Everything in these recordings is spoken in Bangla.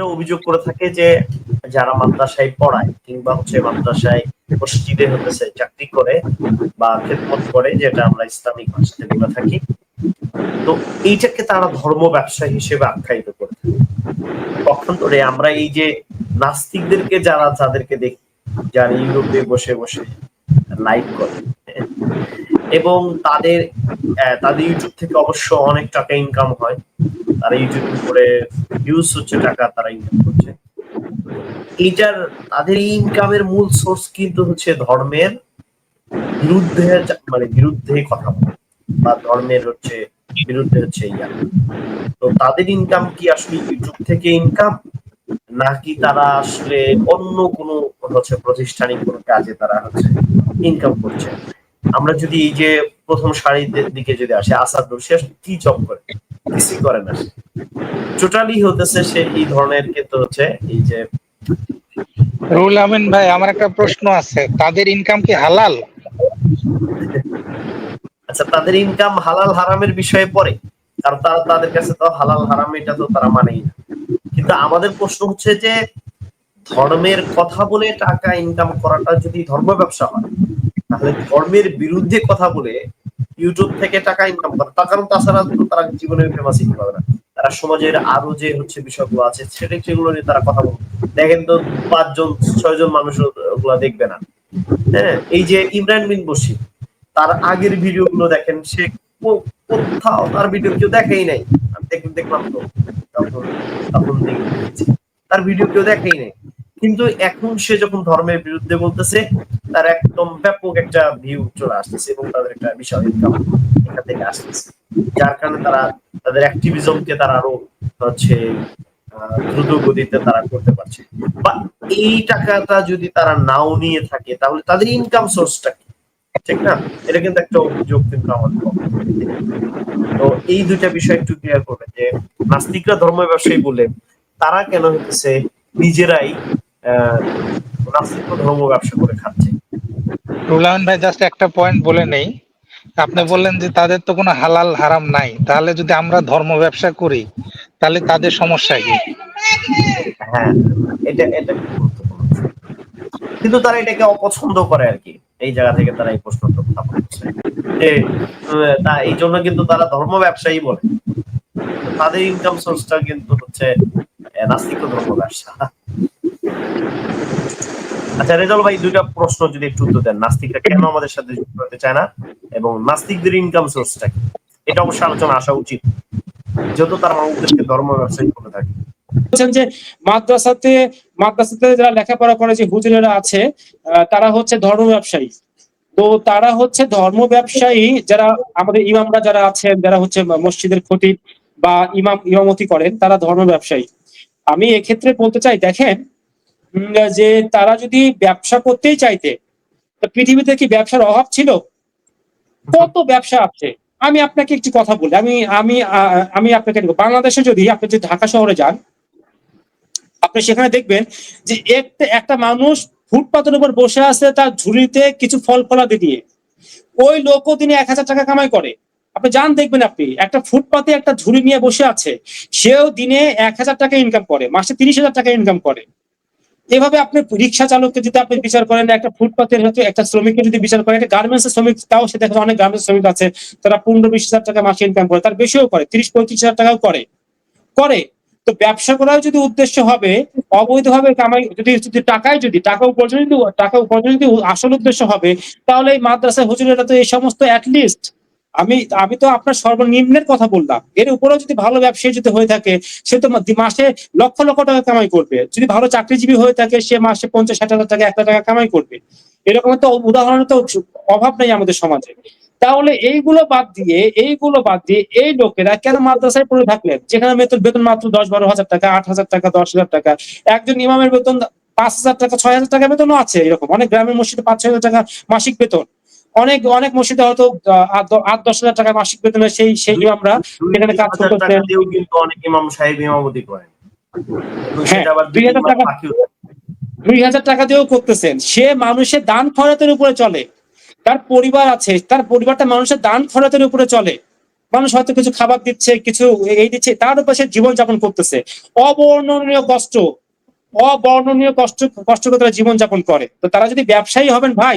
নাস্তিকরা অভিযোগ করে থাকে যে যারা মাদ্রাসায় পড়ায় কিংবা হচ্ছে মাদ্রাসায় মসজিদে হতেছে, চাকরি করে বা খেদমত করে, যেটা আমরা ইসলামিক ভাষাতে বলে থাকি, তো এইটাকে তারা ধর্ম ব্যবসা হিসেবে আখ্যায়িত করে থাকে। পক্ষান্তরে আমরা এই যে নাস্তিকদেরকে যারা, যাদেরকে দেখি, যারা ইউরোপে বসে বসে লাইভ করে, এবং তাদের তাদের ইউটিউব থেকে অবশ্য অনেক টাকা ইনকাম হয়। তারা ইউটিউব করে ভিউজ হচ্ছে, টাকা তারা ইনকাম করছে। এইটার তাদের ইনকামের মূল সোর্স কিন্তু হচ্ছে ধর্মের বিরুদ্ধে মানে বিরুদ্ধে কথা বলা। বা ধর্মের হচ্ছে, বিরুদ্ধে হচ্ছে ইয়া। তো তাদের ইনকাম কি আসলে ইউটিউব থেকে ইনকাম নাকি তারা আসলে অন্য কোনো হচ্ছে প্রতিষ্ঠানিক কোনো কাজে তারা হচ্ছে ইনকাম করছে? আমরা যদি এই যে প্রথম সারিদের দিকে যদি আসে, আসাদ সে কি জব করে? কিছুই করে না। টোটালি হতেছে সে এই ধরনের কিন্তু হচ্ছে এই যে রুল আমিন ভাই আমার একটা প্রশ্ন আছে। তাদের ইনকাম কি হালাল? আচ্ছা তাদের ইনকাম হালাল হারামের বিষয়ে পড়ে। কারণ তারা তাদের কাছে তো হালাল হারাম এটা তো তারা মানেই না। কিন্তু আমাদের প্রশ্ন হচ্ছে যে ধর্মের কথা বলে টাকা ইনকাম করাটা যদি ধর্ম ব্যবসা হয় তাহলে ধর্মের বিরুদ্ধে কথা বলে ইউটিউব থেকে টাকা ইনকাম করে তার কারণ তাছাড়া তারা জীবনে ফেমাস হতে পারবে না। তারা সমাজের আরও যে হচ্ছে বিষয়গুলো আছে, সেটা সেগুলো নিয়ে তারা কথা বলবে। দেখেন তো পাঁচজন, ছয়জন মানুষ ওগুলা দেখবে না। হ্যাঁ এই যে ইমরান বিন বসি তার আগের ভিডিও গুলো দেখেন, সে কোথাও তার ভিডিও কেউ দেখেই নাই। আমি দেখ- দেখলাম তো, তখন তার ভিডিও কেউ দেখেই নাই। কিন্তু এখন সে যখন ধর্মের বিরুদ্ধে বলতেছে তার একদম ব্যাপক একটা ভিউ চলে আসতেছে এবং তাদের একটা বিশাল ইনকাম এখান থেকে আসতেছে। যার কারণে তারা তাদের অ্যাক্টিভিজমকে তারা আরও হচ্ছে দ্রুত গতিতে তারা করতে পারছে। বা এই টাকাটা যদি তারা নাও নিয়ে থাকে, তাহলে তাদের ইনকাম সোর্সটা কি? ঠিক না? এটা কিন্তু একটা অভিযোগ কিন্তু আমাদের তো এই দুইটা বিষয় একটু ক্লিয়ার করবেন যে, নাস্তিকরা ধর্ম ব্যবসায়ী বলে তারা কেন হচ্ছে নিজেরাই, আহ, নাস্তিক ধর্ম ব্যবসা করে খাচ্ছে? রুল আমিন ভাই জাস্ট একটা পয়েন্ট বলে নেই। আপনি বললেন যে তাদের তো কোনো হালাল হারাম নাই। তাহলে যদি আমরা ধর্ম ব্যবসা করি, তাহলে তাদের সমস্যা কি? হ্যাঁ এটা এটা কিন্তু তারা এটাকে অপছন্দ করে আর কি। এই জায়গা থেকে তারা এই প্রশ্ন উত্থাপন করছে। যে তা এই জন্য কিন্তু তারা ধর্ম ব্যবসায়ী বলে। তাদের ইনকাম সোর্সটা কিন্তু হচ্ছে নাস্তিক ধর্ম ব্যবসা। আচ্ছা রেজাল ভাই, দুইটা প্রশ্ন যদি একটু উত্তর দেন। নাস্তিকরা কেন আমাদের সাথে যুক্ত হতে চায় না? এবং নাস্তিকদের ইনকাম সোর্সটা কি? এটা অবশ্যই আলোচনা আসা উচিত, যেহেতু তারা মানুষদেরকে ধর্ম ব্যবসায়ী করে থাকে। বলছেন যে, মাদ্রাসাতে মাদ্রাসাতে যারা লেখাপড়া করে যে হুজুরেরা আছে তারা হচ্ছে ধর্ম ব্যবসায়ী। তো তারা হচ্ছে ধর্ম ব্যবসায়ী, যারা আমাদের ইমামরা যারা আছেন, যারা হচ্ছে মসজিদের খতিব বা ইমাম, ইমামতি করেন, তারা ধর্ম ব্যবসায়ী। আমি এক্ষেত্রে বলতে চাই, দেখেন যে তারা যদি ব্যবসা করতেই চাইতে পৃথিবীতে কি ব্যবসার অভাব ছিল? কত ব্যবসা আছে? আমি আপনাকে একটি কথা বলি, আমি আমি আমি আপনাকে বাংলাদেশে যদি আপনি যদি ঢাকা শহরে যান, আপনি সেখানে দেখবেন যে একটা একটা মানুষ ফুটপাতের উপর বসে আছে তার ঝুড়িতে কিছু ফল ফলাদি দিয়ে। ওই লোকও তিনি এক হাজার টাকা কামাই করে। আপনি যান, দেখবেন আপনি, একটা ফুটপাতে একটা ঝুড়ি নিয়ে বসে আছে, সেও দিনে এক হাজার টাকা ইনকাম করে, মাসে তিরিশ হাজার টাকা ইনকাম করে। এভাবে আপনি রিক্সা চালককে যদি আপনি বিচার করেন, একটা ফুটপাতের হয়তো একটা শ্রমিককে যদি বিচার করেন, একটা গার্মেন্টস শ্রমিক, তাও সে দেখা অনেক গার্মেন্টস শ্রমিক আছে, তারা পনেরো বিশ হাজার টাকা মাসে ইনকাম করে, তার বেশিও করে, তিরিশ পঁয়ত্রিশ হাজার টাকাও করে। করে। তো ব্যবসা করার যদি উদ্দেশ্য হবে, অবৈধভাবে কামাই, যদি যদি টাকায় যদি, টাকা উপার্জন যদি, টাকা উপার্জন যদি আসল উদ্দেশ্য হবে, তাহলে এই মাদ্রাসা হুজুরেরা তো এই সমস্ত অ্যাটলিস্ট আমি আমি তো আপনার সর্বনিম্নের কথা বললাম। এর উপরেও যদি ভালো ব্যবসায়ী যদি হয়ে থাকে, সে তো মাসে লক্ষ লক্ষ টাকা কামাই করবে। যদি ভালো চাকরিজীবী হয়ে থাকে, সে মাসে পঞ্চাশ, ষাট হাজার টাকা, এক টাকা কামাই করবে। এরকম তো উদাহরণ তো অভাব নেই আমাদের সমাজে। তাহলে এইগুলো বাদ দিয়ে, এইগুলো বাদ দিয়ে এই লোকেরা কেন মাদ্রাসায় পড়ে থাকলেন? যেখানে বেতন বেতন মাত্র দশ, বারো হাজার টাকা, আট হাজার টাকা, দশ হাজার টাকা। একজন ইমামের বেতন পাঁচ হাজার টাকা, ছয় হাজার টাকা বেতনও আছে এরকম। অনেক গ্রামের মসজিদে পাঁচ, ছয় হাজার টাকা মাসিক বেতন। অনেক অনেক মসজিদে হয়তো আট দশ হাজার টাকা মাসিক বেতনে সেই সেই ইমামরা এখানে কাজ কিন্তু অনেক ইমাম সাহেব ইমামতি করেন। হ্যাঁ, দুই হাজার টাকা- দুই হাজার টাকা দিয়েও করতেছেন। সে মানুষের দান খরচের উপরে চলে। তার পরিবার আছে তার পরিবারটা মানুষের দান খরচের উপরে চলে। মানুষ হয়তো কিছু খাবার দিচ্ছে কিছু এই দিচ্ছে তার উপর সে জীবনযাপন করতেছে। অবর্ণনীয় কষ্ট। অবর্ণনীয় কষ্ট কষ্ট করে তারা জীবনযাপন করে। তো তারা যদি ব্যবসায়ী হবেন ভাই,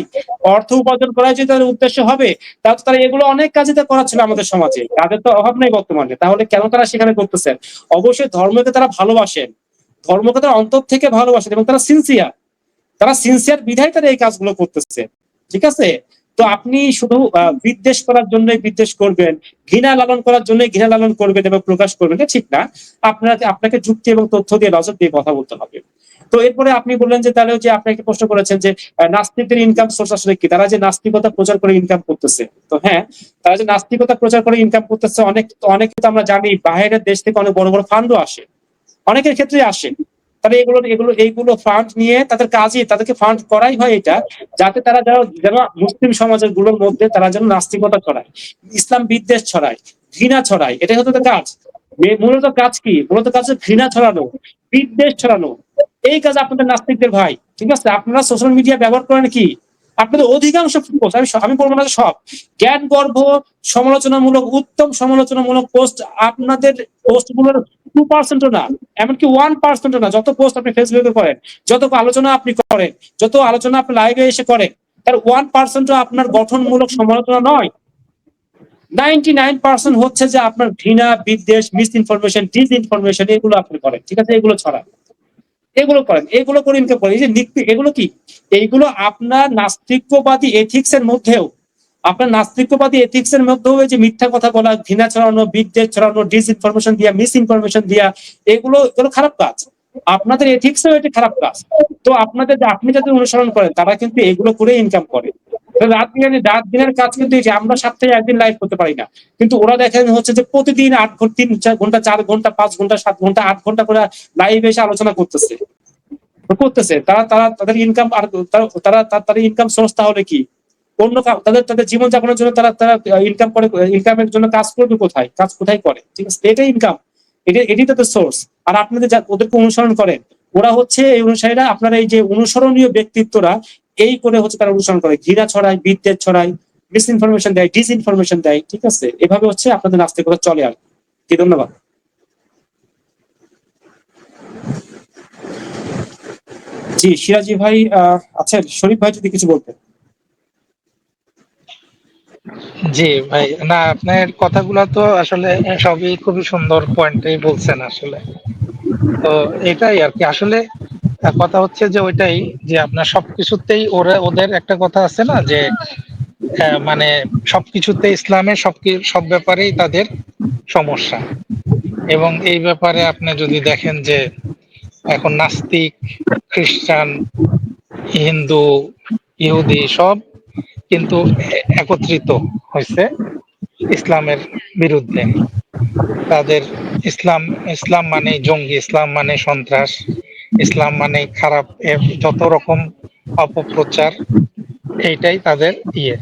অর্থ উপার্জন করাই যদি তাদের উদ্দেশ্য হবে, তাহলে তারা এগুলো অনেক কাজে তো করা ছিল আমাদের সমাজে। তাদের তো অভাব নেই বর্তমানে। তাহলে কেন তারা সেখানে করতেছেন? অবশ্যই ধর্মকে তারা ভালোবাসেন। ধর্মকে তারা অন্তর থেকে ভালোবাসেন এবং তারা সিনসিয়ার তারা সিনসিয়ার বিধায় তারা এই কাজগুলো করতেছে। ঠিক আছে? তো আপনি শুধু বিদ্বেষ করার জন্য বিদ্বেষ করবেন, ঘৃণা লালন করার জন্য ঘৃণা লালন করবেন এবং প্রকাশ করবেন এটা ঠিক না। আপনাকে আপনাকে যুক্তি এবং তথ্য দিয়ে নজর দিয়ে কথা বলতে হবে। তো এরপরে আপনি বললেন যে, তাহলে যে আপনাকে প্রশ্ন করেছেন যে নাস্তিকদের ইনকাম সোর্স আসলে কি? তারা যে নাস্তিকতা প্রচার করে ইনকাম করতেছে। তো হ্যাঁ তারা যে নাস্তিকতা প্রচার করে ইনকাম করতেছে, অনেক, অনেকে তো আমরা জানি, বাইরের দেশ থেকে অনেক বড় বড় ফান্ডও আসে। অনেকের ক্ষেত্রে আসে। তারা এগুলো এগুলো, এইগুলো ফান্ড নিয়ে তাদের কাজই, তাদেরকে ফান্ড করাই হয় এটা, যাতে তারা যেন যেন মুসলিম সমাজেরগুলোর মধ্যে তারা যেন নাস্তিকতা ছড়ায়, ইসলাম বিদ্বেষ ছড়ায়, ঘৃণা ছড়ায়, এটাই হতো তাদের কাজ। মূলত কাজ কি? মূলত কাজ হচ্ছে ঘৃণা ছড়ানো, বিদ্বেষ ছড়ানো। এই কাজ আপনাদের নাস্তিকদের ভাই, ঠিক আছে? আপনারা সোশ্যাল মিডিয়া ব্যবহার করেন কি? আপনাদের অধিকাংশ পোস্ট আমি আমি বলব না সব জ্ঞান গর্ভ সমালোচনামূলক, উত্তম সমালোচনামূলক পোস্ট আপনাদের পোস্টগুলোর টু পার্সেন্টও না, এমনকি ওয়ান পার্সেন্টও না, যত পোস্ট আপনি ফেসবুকে করেন, যত আলোচনা আপনি করেন, যত আলোচনা আপনি লাইভে এসে করেন, তার ওয়ান পার্সেন্টও আপনার গঠনমূলক সমালোচনা নয়। নাইনটি নাইন পার্সেন্ট হচ্ছে যে আপনার ঘৃণা, বিদ্বেষ মিস ইনফরমেশন ডিস ইনফরমেশন এগুলো আপনি করেন, ঠিক আছে? এগুলো ছড়া এগুলো করেন, এগুলো করে ইনকাম করেন এই যে নিক- এগুলো কি? এইগুলো আপনার নাস্তিক্যবাদী এথিক্স এর মধ্যেও, আপনার নাস্তিক্যবাদী এথিক্স এর মধ্যেও যে মিথ্যা কথা বলা, ঘৃণা ছড়ানো, বিদ্বেষ ছড়ানো ডিস ইনফরমেশন দিয়া মিস ইনফরমেশন দিয়া, এগুলো এগুলো খারাপ কাজ। আপনাদের এথিক্সও এটা খারাপ কাজ। তো আপনাদের আপনি যাদের অনুসরণ করেন, তারা কিন্তু এগুলো করে ইনকাম করে। রাত দিনের রাত দিনের কাজ কিন্তু এই যে আমরা সপ্তাহে একদিন লাইভ করতে পারি না। কিন্তু ওরা দেখেন হচ্ছে যে প্রতিদিন আট ঘণ্টা, তিন ঘণ্টা, চার ঘণ্টা, পাঁচ ঘণ্টা, সাত ঘণ্টা, আট ঘণ্টা করে লাইভ এসে আলোচনা করতেছে। করতেছে। তারা তারা, তাদের ইনকাম আর তারা তাদের ইনকাম সোর্স তাহলে কি? অন্য তাদের তাদের জীবন যাপনের জন্য তারা তারা ইনকাম করে ইনকামের জন্য কাজ করবে কোথায়? কাজ কোথায় করে? ঠিক আছে? এটাই ইনকাম এটা এটাই তাদের সোর্স আর আপনাদের ওদেরকে অনুসরণ করেন। ওরা হচ্ছে এই অনুসারীরা, আপনার এই যে অনুসরণীয় ব্যক্তিত্বরা, এই করে হচ্ছে তারা অনুসরণ করে। ঘৃণা ছড়ায়, বিদ্বেষ ছড়ায় মিস ইনফরমেশন দেয় ডিস ইনফরমেশন দেয়, ঠিক আছে? এভাবে হচ্ছে আপনাদের নাস্তিকতা চলে আর কি। ধন্যবাদ। জি, সিরাজি ভাই আছেন শরীফ ভাই যদি কিছু বলতেন। জি, ভাই, না, আপনার কথাগুলো তো আসলে সবই খুবই সুন্দর পয়েন্টই বলছেন আসলে। তো এটাই আর কি। আসলে কথা হচ্ছে যে ওইটাই যে আপনার সবকিছুতেই ওরা, ওদের একটা কথা আছে না যে মানে সবকিছুতে ইসলামের সব সব ব্যাপারেই তাদের সমস্যা। এবং এই ব্যাপারে আপনি যদি দেখেন যে এখন নাস্তিক, খ্রিস্টান, হিন্দু, ইহুদি সব কিন্তু একত্রিত হয়েছে ইসলামের বিরুদ্ধে। তাদের ইসলাম ইসলাম মানে জঙ্গি, ইসলাম মানে সন্ত্রাস, ইসলাম মানে খারাপ যত রকম অপপ্রচার, এইটাই তাদের ইয়ে।